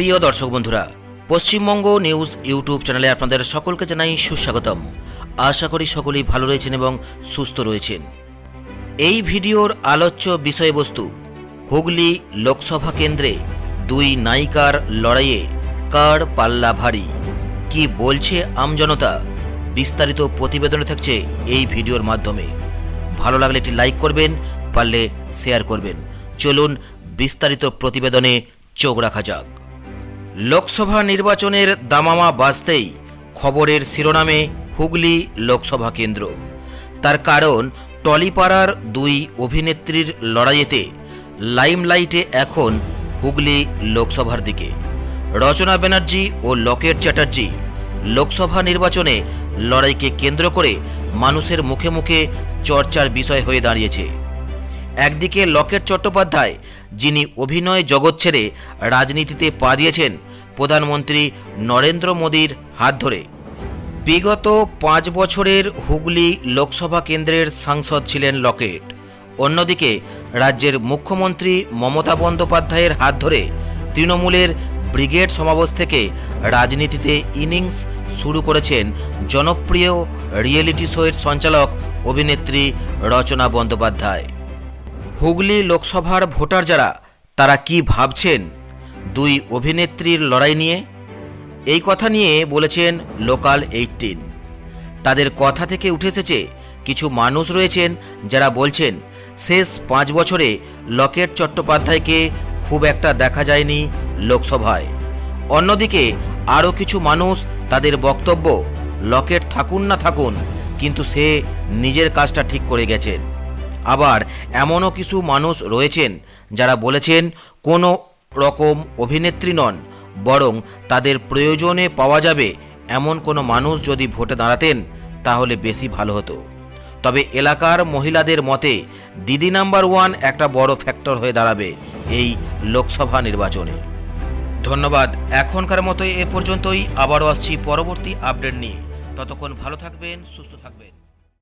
প্রিয় দর্শক বন্ধুরা, পশ্চিমবঙ্গ নিউজ ইউটিউব চ্যানেলে আপনাদের সকলকে জানাই সুস্বাগতম। আশা করি সকলেই ভালো রয়েছেন এবং সুস্থ রয়েছেন। এই ভিডিওর আলোচ্য বিষয়বস্তু, হুগলি লোকসভা কেন্দ্রে দুই নায়িকার লড়াইয়ে কার পাল্লা ভারী? কি বলছে আমজনতা বিস্তারিত প্রতিবেদনে থাকছে এই ভিডিওর মাধ্যমে। ভালো লাগলে একটি লাইক করবেন, পারলে শেয়ার করবেন। চলুন বিস্তারিত প্রতিবেদনে চোখ রাখা যাক। লোকসভা নির্বাচনের দামামা বাজতেই খবরের শিরোনামে হুগলি লোকসভা কেন্দ্র। তার কারণ, টলিপাড়ার দুই অভিনেত্রীর লড়াইয়েতে লাইমলাইটে এখন হুগলি লোকসভার দিকে। রচনা ব্যানার্জি ও লকেট চ্যাটার্জি লোকসভা নির্বাচনে লড়াইকে কেন্দ্র করে মানুষের মুখে মুখে চর্চার বিষয় হয়ে দাঁড়িয়েছে। একদিকে লকেট চট্টোপাধ্যায়, যিনি অভিনয় জগৎ ছেড়ে রাজনীতিতে পা দিয়েছেন, প্রধানমন্ত্রী নরেন্দ্র মোদীর হাত ধরে। বিগত পাঁচ বছরের হুগলি লোকসভা কেন্দ্রের সাংসদ ছিলেন লকেট। অন্যদিকে রাজ্যের মুখ্যমন্ত্রী মমতা বন্দ্যোপাধ্যায়ের হাত ধরে তৃণমূলের ব্রিগেড সমাবেশ থেকে রাজনীতিতে ইনিংস শুরু করেছেন জনপ্রিয় রিয়েলিটি শোয়ের সঞ্চালক, অভিনেত্রী রচনা বন্দ্যোপাধ্যায়। হুগলি লোকসভার ভোটার যারা, তারা কি ভাবছেন? দুই অভিনেত্রীর লড়াই নিয়ে? এই কথা নিয়ে বলেছেন লোকাল এইটিন তাদের কথা থেকে উঠে এসেছে কিছু মানুষ রয়েছেন যারা বলছেন, শেষ পাঁচ বছরে লকেট চট্টোপাধ্যায়কে খুব একটা দেখা যায়নি লোকসভায়। অন্যদিকে আরও কিছু মানুষ তাদের বক্তব্য, লকেট থাকুন না থাকুন, কিন্তু সে নিজের কাজটা ঠিক করে গেছেন। আবার এমনও কিছু মানুষ রয়েছেন যারা বলেছেন কোনো রকম অভিনেত্রী নন, বরং তাদের প্রয়োজনে পাওয়া যাবে এমন কোনো মানুষ যদি ভোটে দাঁড়াতেন, তাহলে বেশি ভালো হতো। তবে এলাকার মহিলাদের মতে, দিদি নাম্বার ওয়ান একটা বড় ফ্যাক্টর হয়ে দাঁড়াবে এই লোকসভা নির্বাচনে। ধন্যবাদ, এখনকার মতো এ পর্যন্তই। আবারও আসছি পরবর্তী আপডেট নিয়ে। ততক্ষণ ভালো থাকবেন, সুস্থ থাকবেন।